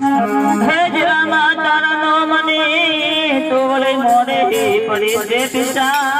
હે જરા માતાનો મને તોલે મોરે પડી છે પિતા.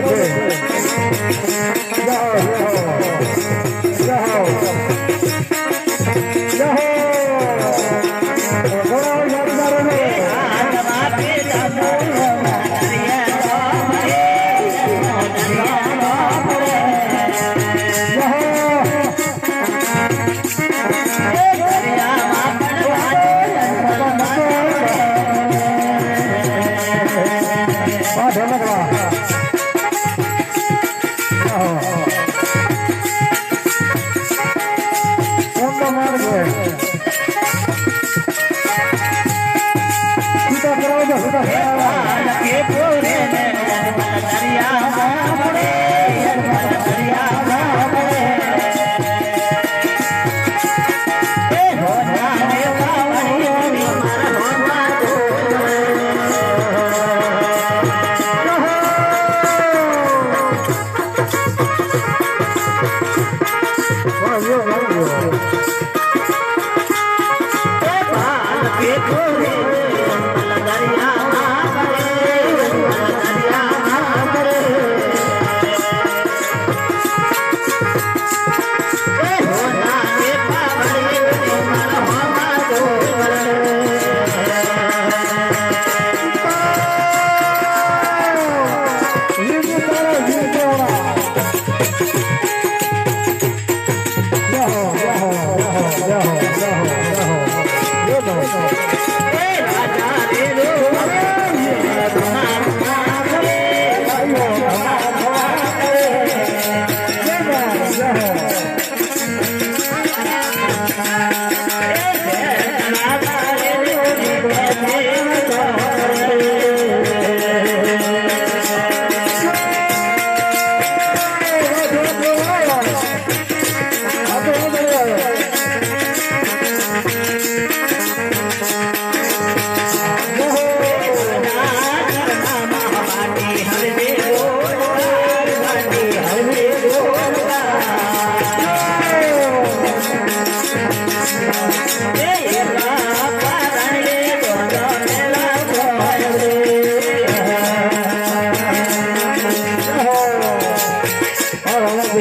ઘરમાં મોડે છે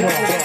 Cowboy.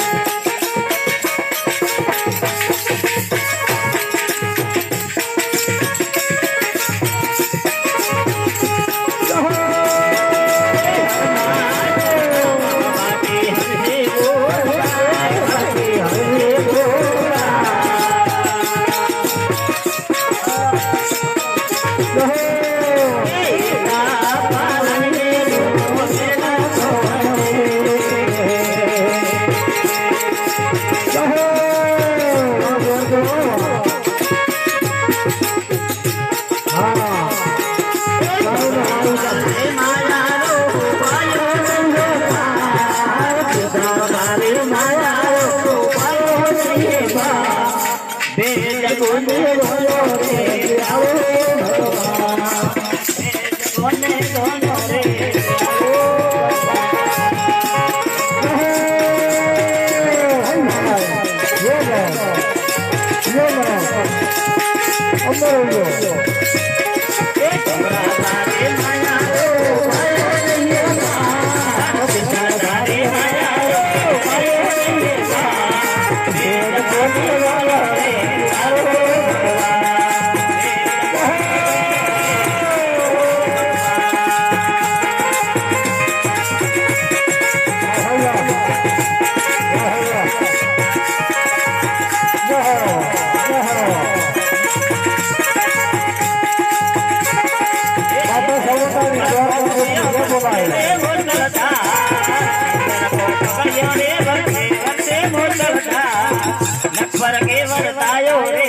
કે વરસાયો રે વરસાયો રે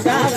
Yeah.